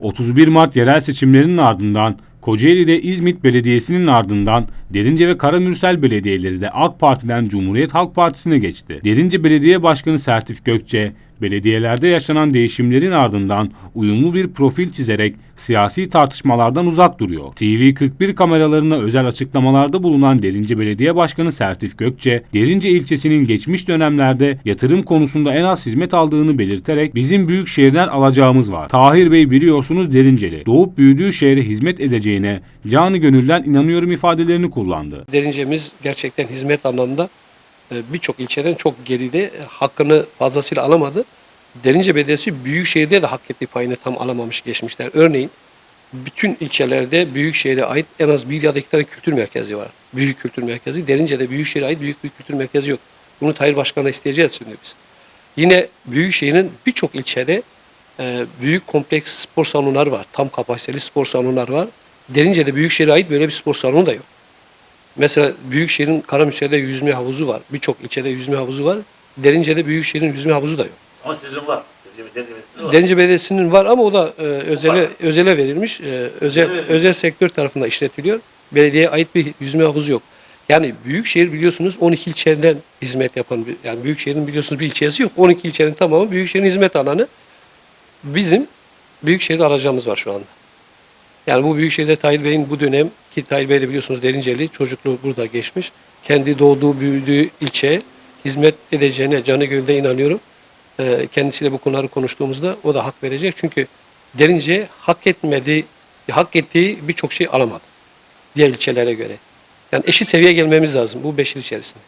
31 Mart yerel seçimlerinin ardından Kocaeli'de İzmit Belediyesi'nin ardından Derince ve Karamürsel belediyeleri de AK Parti'den Cumhuriyet Halk Partisi'ne geçti. Derince Belediye Başkanı Sertif Gökçe, belediyelerde yaşanan değişimlerin ardından uyumlu bir profil çizerek siyasi tartışmalardan uzak duruyor. TV41 kameralarına özel açıklamalarda bulunan Derince Belediye Başkanı Sertif Gökçe, Derince ilçesinin geçmiş dönemlerde yatırım konusunda en az hizmet aldığını belirterek bizim büyük şehirden alacağımız var. Tahir Bey biliyorsunuz Derinceli. Doğup büyüdüğü şehre hizmet edeceğine canı gönülden inanıyorum ifadelerini kullandı. Derince'miz gerçekten hizmet anlamında birçok ilçeden çok geride e, hakkını fazlasıyla alamadı. Derince Belediyesi Büyükşehir'de de hak ettiği payını tam alamamış geçmişler. Örneğin bütün ilçelerde Büyükşehir'e ait en az bir ya da iki tane kültür merkezi var. Büyük kültür merkezi. Derince'de Büyükşehir'e ait büyük bir kültür merkezi yok. Bunu Tayyip Başkan'a isteyeceğiz şimdi biz. Yine Büyükşehir'in birçok ilçede e, büyük kompleks spor salonları var. Tam kapasiteli spor salonları var. Derince'de Büyükşehir'e ait böyle bir spor salonu da yok. Mesela Büyükşehir'in Karamürsel'de yüzme havuzu var. Birçok ilçede yüzme havuzu var. Derince'de Büyükşehir'in yüzme havuzu da yok. Ama sizin var. Derince Belediyesi'nin var ama o da e, özele özele verilmiş. E, özel özel sektör tarafından işletiliyor. Belediyeye ait bir yüzme havuzu yok. Yani Büyükşehir biliyorsunuz 12 ilçeden hizmet yapan bir, yani Büyükşehir'in biliyorsunuz bir ilçesi yok. 12 ilçenin tamamı Büyükşehir'in hizmet alanı. Bizim Büyükşehir'de aracımız var şu anda. Yani bu Büyükşehir'de Tahir Bey'in bu dönem ki Tahir Bey de biliyorsunuz Derinceli çocukluğu burada geçmiş. Kendi doğduğu büyüdüğü ilçeye hizmet edeceğine canı gönülde inanıyorum. Ee, kendisiyle bu konuları konuştuğumuzda o da hak verecek. Çünkü Derince hak etmediği, hak ettiği birçok şey alamadı. Diğer ilçelere göre. Yani eşit seviyeye gelmemiz lazım bu beş yıl içerisinde.